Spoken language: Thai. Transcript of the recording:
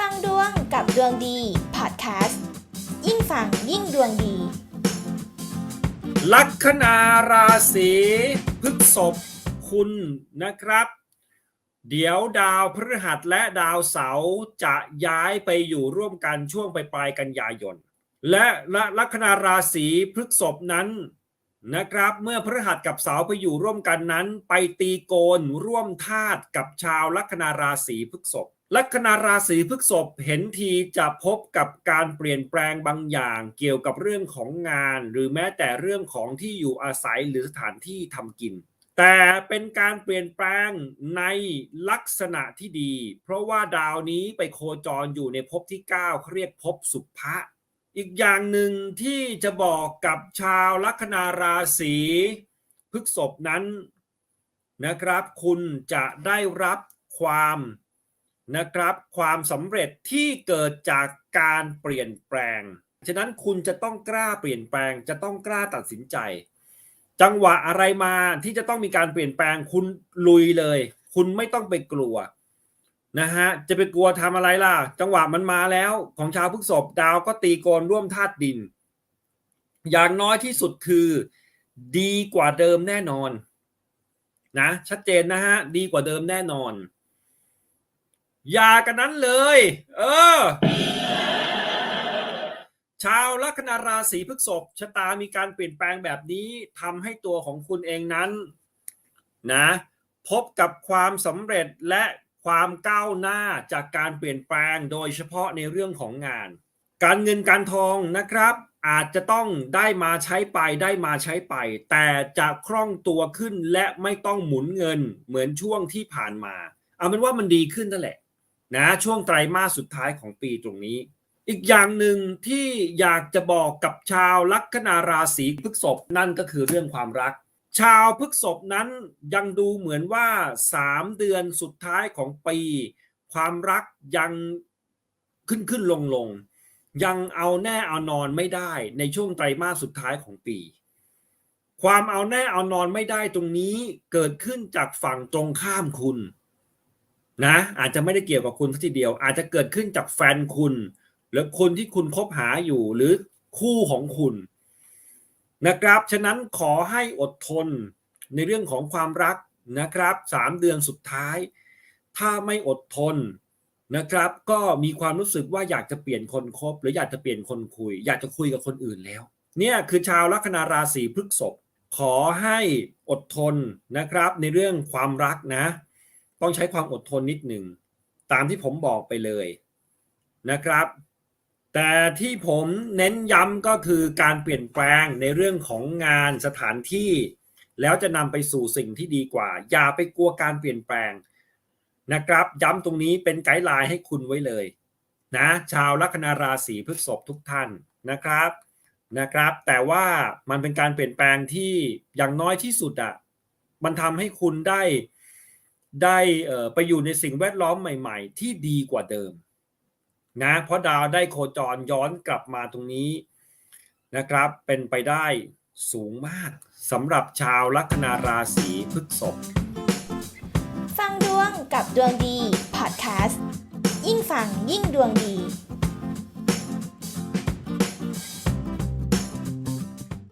ฟังดวงกับดวงดีพอดแคสต์ยิ่งฟังยิ่งดวงดี ลัคนาราศีพฤษภคุณนะครับ เดี๋ยวดาวพฤหัสและดาวเสาร์จะย้ายไปอยู่ร่วมกันช่วงปลายกันยายนและละลัคนาราศีพฤษภนั้นนะครับเมื่อพฤหัสกับเสาไปอยู่ร่วมกันนั้น ไปตีโกนร่วมธาตุกับชาวลัคนาราศีพฤษภ ลัคนาราศีพฤษภเห็นทีจะพบกับการเปลี่ยนแปลงบางอย่าง เกี่ยวกับเรื่องของงาน หรือแม้แต่เรื่องของที่อยู่อาศัยหรือสถานที่ทำกิน แต่เป็นการเปลี่ยนแปลงในลักษณะที่ดี เพราะว่าดาวนี้ไปโคจรอยู่ในภพที่9เขาเรียกภพสุภะอีกอย่างหนึ่งที่จะบอกกับชาวลัคนาราศีพฤษภนั้นนะครับ คุณจะได้รับความ นะครับ ความสำเร็จที่เกิดจากการเปลี่ยนแปลง ฉะนั้นคุณจะต้องกล้าเปลี่ยนแปลง จะต้องกล้าตัดสินใจ จังหวะอะไรมาที่จะต้องมีการเปลี่ยนแปลง คุณลุยเลย คุณไม่ต้องไปกลัวนะฮะจะไปกลัวทำอะไรล่ะ จังหวะมันมาแล้วของชาวพฤษภดาวก็ตีโกนร่วมธาตุดิน อย่างน้อยที่สุดคือ ดีกว่าเดิมแน่นอน นะ ชัดเจนนะฮะ ดีกว่าเดิมแน่นอน อย่ากันนั้นเลย เออ ชาวลัคนาราศีพฤษภชะตามีการเปลี่ยนแปลงแบบนี้ทำให้ตัวของคุณเองนั้นนะ พบกับความสำเร็จและความก้าวหน้าจากการเปลี่ยนแปลงโดยเฉพาะในเรื่องของงาน การเงินการทองนะครับ อาจจะต้องได้มาใช้ไปได้มาใช้ไป แต่จะคล่องตัวขึ้นและไม่ต้องหมุนเงินเหมือนช่วงที่ผ่านมาเอาเป็นว่ามันดีขึ้นนั่นแหละ นะช่วงไตรมาสสุดท้ายของปีตรงนี้ อีกอย่างหนึ่งที่อยากจะบอกกับชาวลัคนาราศีพฤษภนั่นก็คือเรื่องความรัก ชาวพฤษภนั้นยังดูเหมือนว่า 3 เดือนสุดท้ายของปี ความรักยังขึ้นขึ้นลงลงยังเอาแน่เอานอนไม่ได้ในช่วงไตรมาสสุดท้ายของปี ความเอาแน่เอานอนไม่ได้ตรงนี้เกิดขึ้นจากฝั่งตรงข้ามคุณ นะอาจจะไม่ได้เกี่ยวกับคุณทีเดียว อาจจะเกิดขึ้นจากแฟนคุณ หรือคนที่คุณคบหาอยู่หรือคู่ของคุณนะครับฉะนั้นขอให้อดทนในเรื่องของความรักนะครับสามเดือนสุดท้าย ถ้าไม่อดทนนะครับ ก็มีความรู้สึกว่าอยากจะเปลี่ยนคนคบ หรืออยากจะเปลี่ยนคนคุย อยากจะคุยกับคนอื่นแล้ว เนี่ยคือชาวลัคนาราศีพฤษภขอให้อดทนนะครับในเรื่องความรักนะ ต้องใช้ความอดทนนิดหนึ่งตามที่ผมบอกไปเลยนะครับ แต่ที่ผมเน้นย้ำก็คือการเปลี่ยนแปลงในเรื่องของงานสถานที่ แล้วจะนำไปสู่สิ่งที่ดีกว่า อย่าไปกลัวการเปลี่ยนแปลงนะครับ ย้ำตรงนี้เป็นไกด์ไลน์ให้คุณไว้เลยนะชาวลัคนาราศีพฤษภทุกท่านนะครับนะครับ แต่ว่ามันเป็นการเปลี่ยนแปลงที่อย่างน้อยที่สุดอะมันทำให้คุณได้ ได้ไปอยู่ในสิ่งแวดล้อมใหม่ ๆ ที่ดีกว่าเดิมนะเพราะดาวได้โคจรย้อนกลับมาตรงนี้นะครับ เป็นไปได้สูงมากสำหรับชาวลัคนาราศีพฤษภฟังดวงกับดวงดีพอดแคสต์ยิ่งฟังยิ่งดวงดี